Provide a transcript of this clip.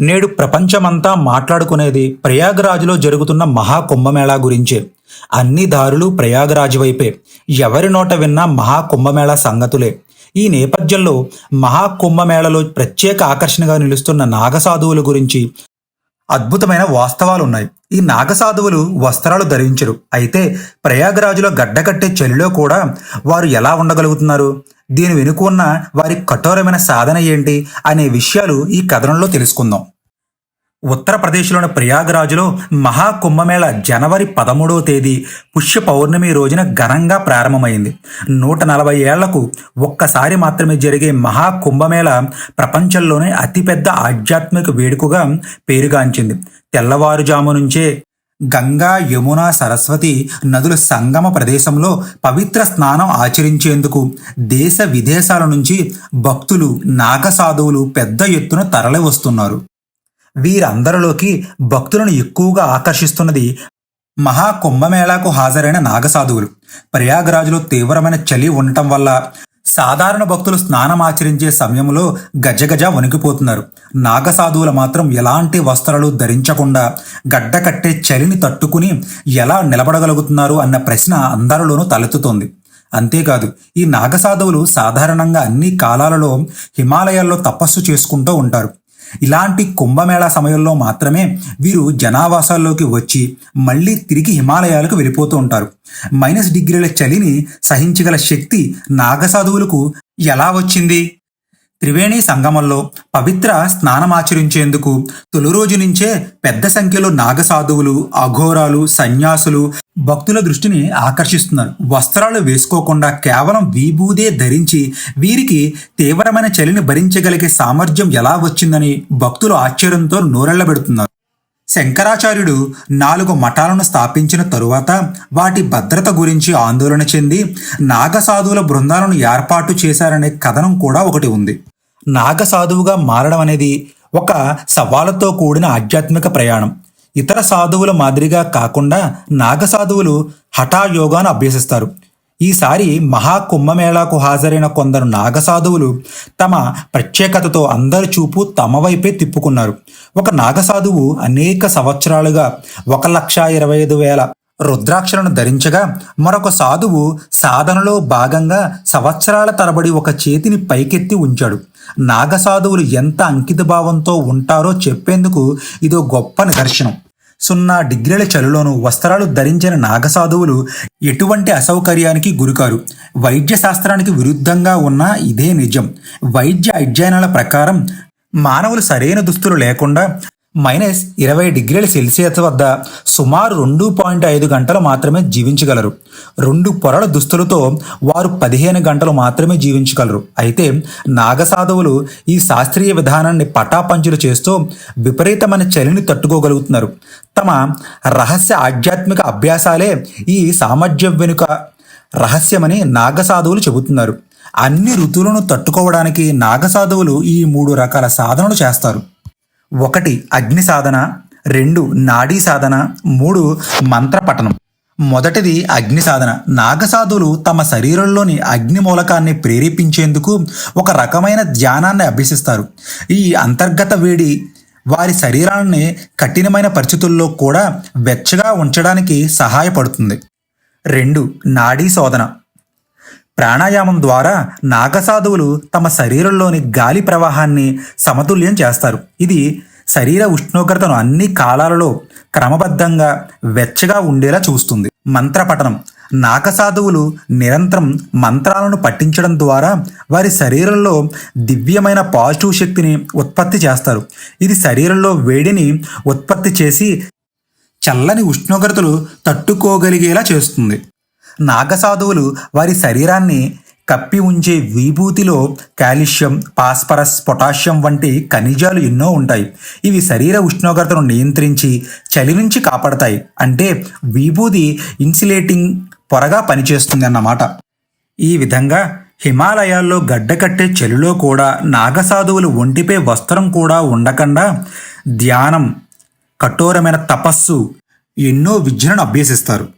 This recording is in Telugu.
నేడు ప్రపంచమంతా మాట్లాడుకునేది ప్రయాగరాజులో జరుగుతున్న మహాకుంభమేళా గురించే. అన్ని దారులు ప్రయాగరాజు వైపే. ఎవరి నోట విన్నా మహాకుంభమేళా సంగతులే. ఈ నేపథ్యంలో మహాకుంభమేళలో ప్రత్యేక ఆకర్షణగా నిలుస్తున్న నాగసాధువుల గురించి అద్భుతమైన వాస్తవాలు ఉన్నాయి ఈ నాగసాధువులు వస్త్రాలు ధరించరు. అయితే ప్రయాగరాజులో గడ్డకట్టే చలిలో కూడా వారు ఎలా ఉండగలుగుతున్నారు? దీని వెనుక ఉన్న వారి కఠోరమైన సాధన ఏంటి అనే విషయాలు ఈ కథనంలో తెలుసుకుందాం. ఉత్తరప్రదేశ్లోని ప్రయాగరాజులో మహాకుంభమేళ జనవరి పదమూడవ తేదీ పుష్య పౌర్ణమి రోజున ఘనంగా ప్రారంభమైంది. నూట నలభై ఏళ్ళకు ఒక్కసారి మాత్రమే జరిగే మహాకుంభమేళ ప్రపంచంలోనే అతిపెద్ద ఆధ్యాత్మిక వేడుకగా పేరుగాంచింది. తెల్లవారుజాము నుంచే గంగా యమున సరస్వతి నదుల సంగమ ప్రదేశంలో పవిత్ర స్నానం ఆచరించేందుకు దేశ విదేశాల నుంచి భక్తులు నాగసాధువులు పెద్ద ఎత్తున తరలి వస్తున్నారు. వీరందరిలోకి భక్తులను ఎక్కువగా ఆకర్షిస్తున్నది మహాకుంభమేళాకు హాజరైన నాగసాధువులు ప్రయాగరాజులో తీవ్రమైన చలి ఉండటం వల్ల సాధారణ భక్తులు స్నానం ఆచరించే సమయంలో గజగజ వణికిపోతున్నారు. నాగసాధువులు మాత్రం ఎలాంటి వస్త్రాలు ధరించకుండా గడ్డ కట్టే చలిని తట్టుకుని ఎలా నిలబడగలుగుతున్నారు అన్న ప్రశ్న అందరిలోనూ తలెత్తుతోంది. అంతేకాదు ఈ నాగసాధువులు సాధారణంగా అన్ని కాలాలలో హిమాలయాల్లో తపస్సు చేసుకుంటూ ఉంటారు. ఇలాంటి కుంభమేళా సమయంలో మాత్రమే వీరు జనావాసాల్లోకి వచ్చి మళ్ళీ తిరిగి హిమాలయాలకు వెళ్ళిపోతూ ఉంటారు. మైనస్ డిగ్రీల చలిని సహించగల శక్తి నాగసాధువులకు ఎలా వచ్చింది? త్రివేణి సంగమంలో పవిత్ర స్నానమాచరించేందుకు తొలి రోజు నుంచే పెద్ద సంఖ్యలో నాగసాధువులు అఘోరాలు సన్యాసులు భక్తుల దృష్టిని ఆకర్షిస్తున్నారు. వస్త్రాలు వేసుకోకుండా కేవలం విభూదే ధరించి వీరికి తీవ్రమైన చలిని భరించగలిగే సామర్థ్యం ఎలా వచ్చిందని భక్తులు ఆశ్చర్యంతో నోరెళ్ళబెడుతున్నారు శంకరాచార్యుడు నాలుగు మఠాలను స్థాపించిన తరువాత వాటి భద్రత గురించి ఆందోళన చెంది నాగసాధువుల బృందాలను ఏర్పాటు చేశారనే కథనం కూడా ఒకటి ఉంది. నాగసాధువుగా మారడం అనేది ఒక సవాలుతో కూడిన ఆధ్యాత్మిక ప్రయాణం. ఇతర సాధువుల మాదిరిగా కాకుండా నాగసాధువులు హఠాయోగాను అభ్యసిస్తారు. ఈసారి మహాకుంభమేళాకు హాజరైన కొందరు నాగసాధువులు తమ ప్రత్యేకతతో అందరి చూపు తమ వైపే తిప్పుకున్నారు. ఒక నాగసాధువు అనేక సంవత్సరాలుగా ఒక లక్ష ఇరవై ఐదు వేల రుద్రాక్షలను ధరించగా మరొక సాధువు సాధనలో భాగంగా సంవత్సరాల తరబడి ఒక చేతిని పైకెత్తి ఉంచాడు. నాగసాధువులు ఎంత అంకిత భావంతో ఉంటారో చెప్పేందుకు ఇదో గొప్ప నిదర్శనం. సున్నా డిగ్రీల చలిలోనూ వస్త్రాలు ధరించిన నాగసాధువులు ఎటువంటి అసౌకర్యానికి గురికారు. వైద్య శాస్త్రానికి విరుద్ధంగా ఉన్న ఇదే నిజం. వైద్య అధ్యయనాల ప్రకారం మానవులు సరైన దుస్తులు లేకుండా మైనస్ ఇరవై డిగ్రీల సెల్సియస్ వద్ద సుమారు రెండు పాయింట్ ఐదు గంటలు మాత్రమే జీవించగలరు. రెండు పొరల దుస్తులతో వారు పదిహేను గంటలు మాత్రమే జీవించగలరు. అయితే నాగసాధువులు ఈ శాస్త్రీయ విధానాన్ని పటాపంచులు చేస్తూ విపరీతమైన చలిని తట్టుకోగలుగుతున్నారు. తమ రహస్య ఆధ్యాత్మిక అభ్యాసాలే ఈ సామర్థ్యం వెనుక రహస్యమని నాగసాధువులు చెబుతున్నారు. అన్ని ఋతువులను తట్టుకోవడానికి నాగసాధువులు ఈ మూడు రకాల సాధనలు చేస్తారు. ఒకటి అగ్ని సాధన రెండు నాడీ సాధన మూడు మంత్ర పఠనం. మొదటిది అగ్ని సాధన. నాగసాధువులు తమ శరీరంలోని అగ్ని మూలకాన్ని ప్రేరేపించేందుకు ఒక రకమైన ధ్యానాన్ని అభ్యసిస్తారు. ఈ అంతర్గత వేడి వారి శరీరాన్ని కఠినమైన పరిస్థితుల్లో కూడా వెచ్చగా ఉంచడానికి సహాయపడుతుంది. రెండు నాడీ శోధన. ప్రాణాయామం ద్వారా నాగసాధువులు తమ శరీరంలోని గాలి ప్రవాహాన్ని సమతుల్యం చేస్తారు. ఇది శరీర ఉష్ణోగ్రతను అన్ని కాలాలలో క్రమబద్ధంగా వెచ్చగా ఉండేలా చూస్తుంది. మంత్రపఠనం. నాగసాధువులు నిరంతరం మంత్రాలను పఠించడం ద్వారా వారి శరీరంలో దివ్యమైన పాజిటివ్ శక్తిని ఉత్పత్తి చేస్తారు. ఇది శరీరంలో వేడిని ఉత్పత్తి చేసి చల్లని ఉష్ణోగ్రతలు తట్టుకోగలిగేలా చేస్తుంది. నాగసాధువులు వారి శరీరాన్ని కప్పి ఉంచే విభూతిలో కాల్షియం పాస్పరస్ పొటాషియం వంటి ఖనిజాలు ఎన్నో ఉంటాయి. ఇవి శరీర ఉష్ణోగ్రతను నియంత్రించి చలి నుంచి కాపాడతాయి. అంటే విభూతి ఇన్సులేటింగ్ పొరగా పనిచేస్తుంది అన్నమాట ఈ విధంగా హిమాలయాల్లో గడ్డకట్టే చలిలో కూడా నాగసాధువులు ఒంటిపై వస్త్రం కూడా ఉండకుండా ధ్యానం కఠోరమైన తపస్సు ఎన్నో విద్యలను అభ్యసిస్తారు.